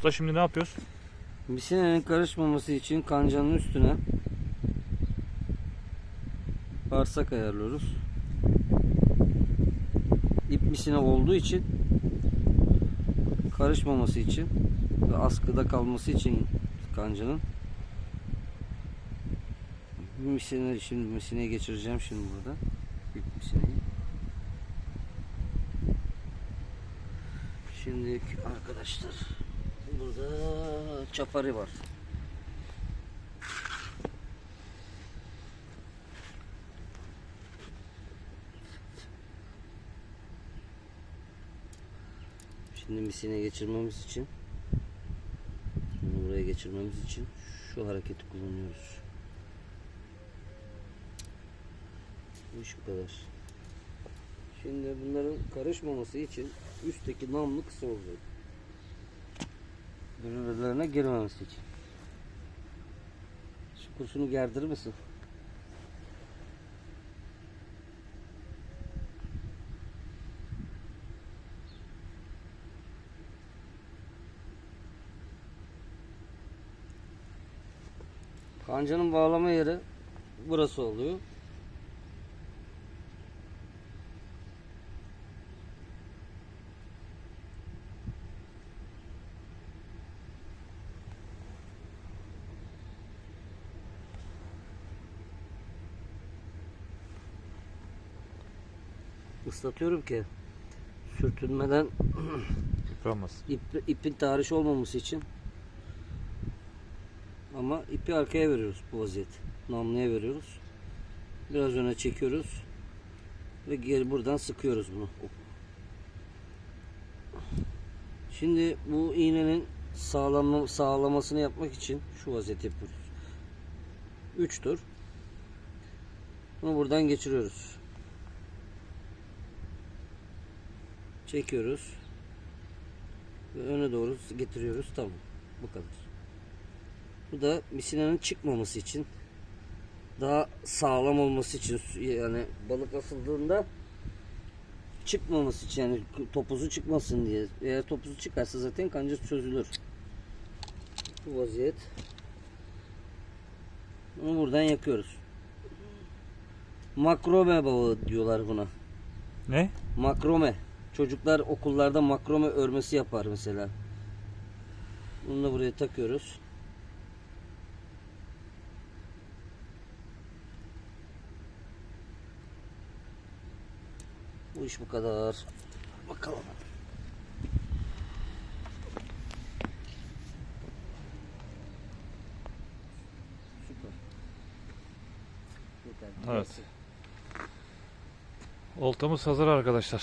Usta şimdi ne yapıyoruz? Misinenin karışmaması için kancanın üstüne bağırsak ayarlıyoruz. İp misine olduğu için karışmaması için ve askıda kalması için kancanın misine şimdi misineye geçireceğim şimdi burada. İp misineyi. Şimdi arkadaşlar çapari var. Şimdi misine geçirmemiz için bunu buraya geçirmemiz için şu hareketi kullanıyoruz. Bu iş kadar. Şimdi bunların karışmaması için üstteki namlu kısa olacak. Birbirlerine girmemesi için. Şu kurşunu gerdirir misin? Kancanın bağlama yeri burası oluyor. Islatıyorum ki sürtünmeden Yıpranmaz. ip, ipin tahriş olmaması için ama ipi arkaya veriyoruz bu vaziyet. Namluya veriyoruz. Biraz öne çekiyoruz. Ve geri buradan sıkıyoruz bunu. Şimdi bu iğnenin sağlam, sağlamasını yapmak için şu vaziyet yapıyoruz. 3 tur. Bunu buradan geçiriyoruz. Çekiyoruz. Ve öne doğru getiriyoruz. Tamam. Bu kadar. Bu da misinenin çıkmaması için daha sağlam olması için yani balık asıldığında çıkmaması için yani topuzu çıkmasın diye. Eğer topuzu çıkarsa zaten kanca çözülür. Bu vaziyet. Bunu buradan yakıyoruz. Makrome bağı diyorlar buna. Ne? Makrome. Çocuklar okullarda makrome örmesi yapar mesela. Bunu da buraya takıyoruz. Bu iş bu kadar. Bakalım. Süper. Yeter. Evet. Oltamız hazır arkadaşlar.